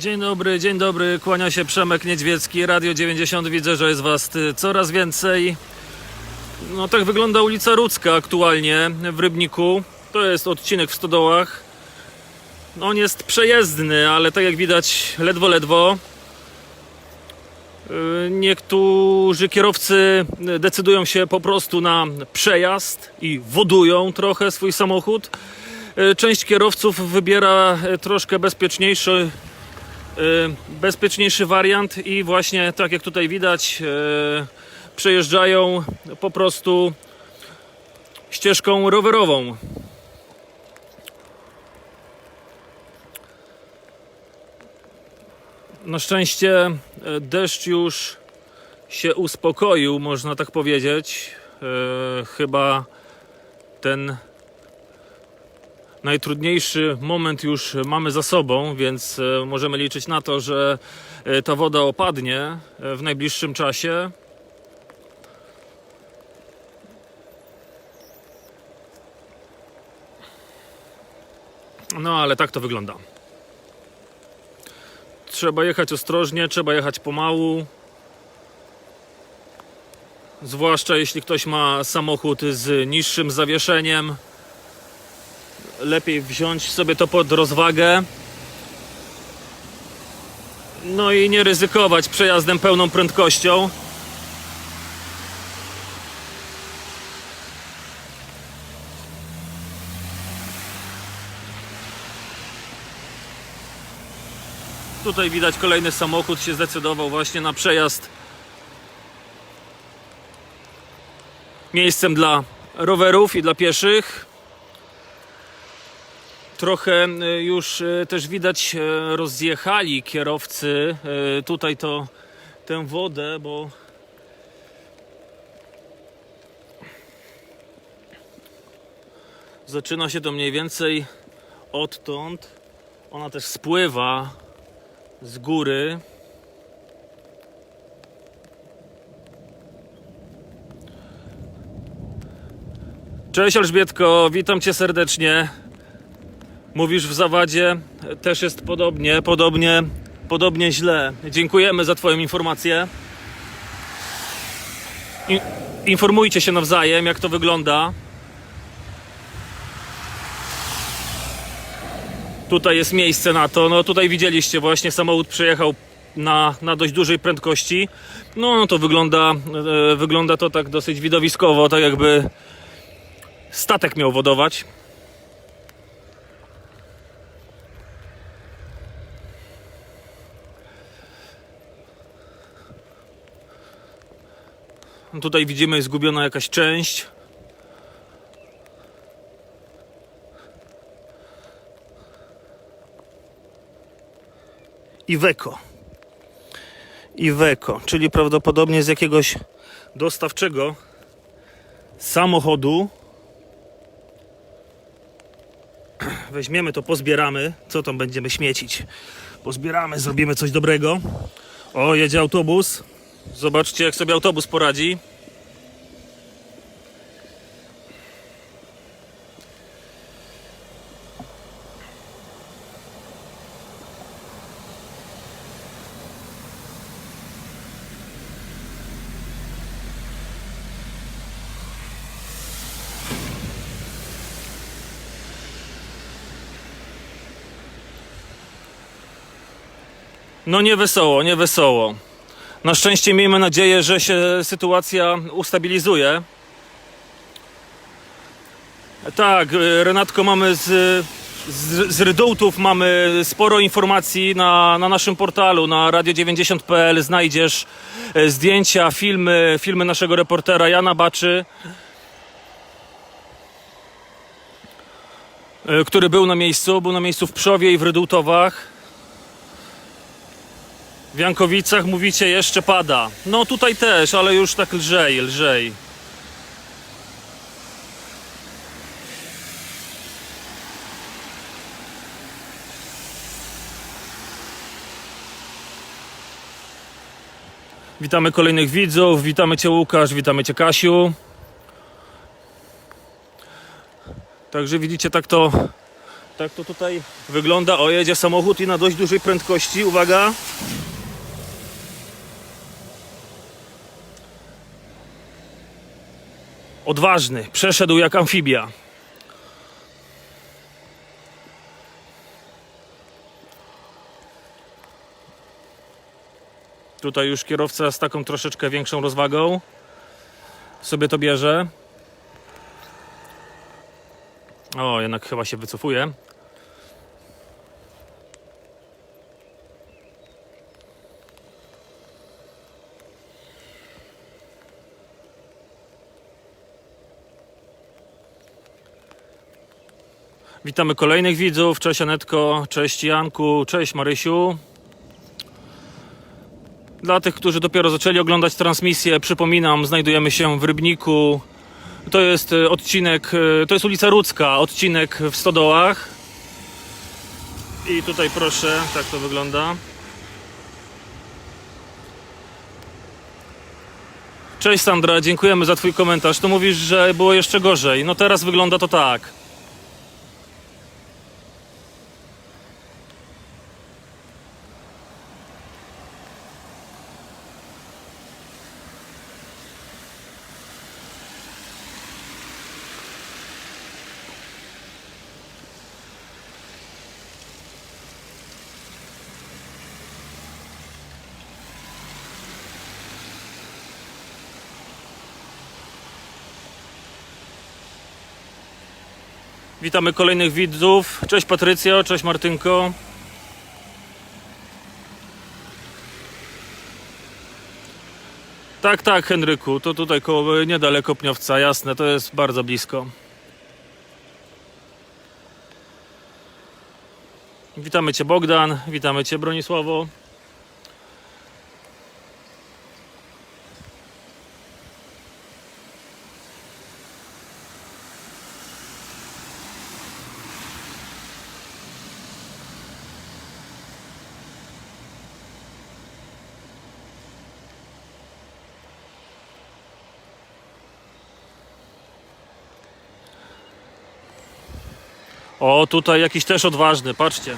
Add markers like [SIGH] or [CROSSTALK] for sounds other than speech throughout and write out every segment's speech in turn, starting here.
Dzień dobry, dzień dobry, kłania się Przemek Niedźwiecki, Radio 90, widzę, że jest Was y, coraz więcej. No tak wygląda ulica Rudzka aktualnie w Rybniku. To jest odcinek w Stodołach. On jest przejezdny, ale tak jak widać ledwo, ledwo. Y, Niektórzy kierowcy decydują się po prostu na przejazd i wodują trochę swój samochód. Y, Część kierowców wybiera troszkę bezpieczniejszy bezpieczniejszy wariant i właśnie tak jak tutaj widać y, przejeżdżają po prostu ścieżką rowerową. Na szczęście y, deszcz już się uspokoił, można tak powiedzieć. Y, Chyba ten najtrudniejszy moment już mamy za sobą, więc e, możemy liczyć na to, że e, ta woda opadnie e, w najbliższym czasie. No ale tak to wygląda. Trzeba jechać ostrożnie, trzeba jechać pomału. Zwłaszcza jeśli ktoś ma samochód z niższym zawieszeniem lepiej wziąć sobie to pod rozwagę. No i nie ryzykować przejazdem pełną prędkością. Tutaj widać kolejny samochód się zdecydował właśnie na przejazd miejscem dla rowerów i dla pieszych. Trochę y, już y, też widać y, rozjechali kierowcy tutaj to tę wodę, bo zaczyna się to mniej więcej odtąd. Ona też spływa z góry. Cześć Elżbietko, witam cię serdecznie. Mówisz w zawadzie, też jest podobnie, podobnie, podobnie źle. Dziękujemy za Twoją informację. I, informujcie się nawzajem, jak to wygląda. Tutaj jest miejsce na to. No tutaj widzieliście właśnie samochód przejechał na, na dość dużej prędkości. No, no to wygląda, e, wygląda to tak dosyć widowiskowo, tak jakby statek miał wodować. Tutaj widzimy zgubiona jakaś część. Iveco. Iveco, czyli prawdopodobnie z jakiegoś dostawczego samochodu. [CLEARS THROAT] Weźmiemy to, pozbieramy. Co tam będziemy śmiecić? Pozbieramy, zrobimy coś dobrego. O, jedzie autobus. Zobaczcie, jak sobie autobus poradzi. No nie wesoło, nie wesoło. Na szczęście miejmy nadzieję, że się sytuacja ustabilizuje. Tak, y, Renatko, mamy z, z, z mamy sporo informacji na, na naszym portalu, na radio90.pl znajdziesz e, zdjęcia, filmy, filmy naszego reportera Jana Baczy, e, który był na miejscu, był na miejscu w Przowie i w Rydultowach. W Jankowicach mówicie jeszcze pada. No tutaj też, ale już tak lżej, lżej. Witamy kolejnych widzów, witamy Cię Łukasz, witamy Cię Kasiu. Także widzicie, tak to, tak to tutaj wygląda. O, jedzie samochód i na dość dużej prędkości. Uwaga. Odważny, przeszedł jak amfibia. Tutaj już kierowca z taką troszeczkę większą rozwagą sobie to bierze. O, jednak chyba się wycofuje. Witamy kolejnych widzów. Cześć Anetko, cześć Janku, cześć Marysiu. Dla tych, którzy dopiero zaczęli oglądać transmisję, przypominam, znajdujemy się w Rybniku. To jest e, odcinek, e, to jest ulica Rudzka, odcinek w Stodołach. I tutaj proszę, tak to wygląda. Cześć Sandra, dziękujemy za Twój komentarz. To mówisz, że było jeszcze gorzej. No teraz wygląda to tak. Witamy kolejnych widzów. Cześć Patrycjo, cześć Martynko. Tak, tak, Henryku, to tutaj koło, niedaleko Pniowca, jasne, to jest bardzo blisko. Witamy Cię Bogdan, witamy Cię Bronisławo. O, tutaj jakiś też odważny, patrzcie.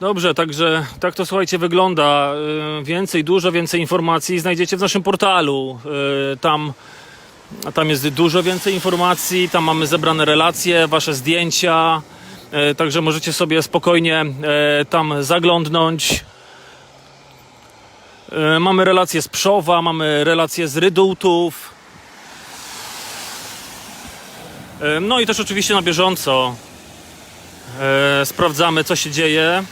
Dobrze, także tak to słuchajcie wygląda. Yy, Więcej, dużo więcej informacji znajdziecie w naszym portalu. Yy, Tam tam jest dużo więcej informacji, tam mamy zebrane relacje, wasze zdjęcia, e, także możecie sobie spokojnie e, tam zaglądnąć. E, mamy relacje z Przowa, mamy relacje z Rydultów. No i też oczywiście na bieżąco sprawdzamy, co się dzieje.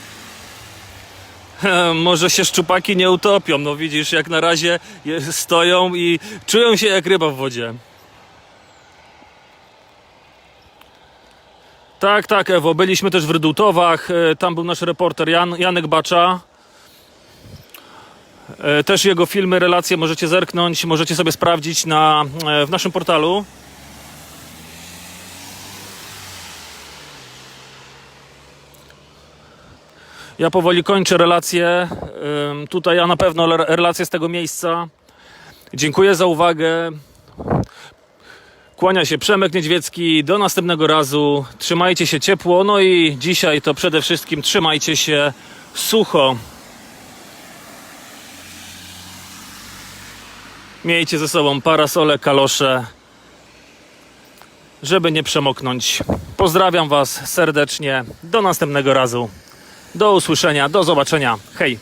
[LAUGHS] Może się szczupaki nie utopią. No widzisz, jak na razie stoją i czują się jak ryba w wodzie. Tak, tak, Ewo. Byliśmy też w Rydultowach. E, Tam był nasz reporter Jan, Janek Bacza. E, Też jego filmy, relacje możecie zerknąć, możecie sobie sprawdzić na, e, w naszym portalu. Ja powoli kończę relacje. Ym, Tutaj ja na pewno relacje z tego miejsca. Dziękuję za uwagę. Kłania się Przemek Niedźwiecki. Do następnego razu. Trzymajcie się ciepło. No i dzisiaj to przede wszystkim trzymajcie się sucho. Miejcie ze sobą parasole, kalosze, żeby nie przemoknąć. Pozdrawiam Was serdecznie. Do następnego razu. Do usłyszenia, do zobaczenia. Hej!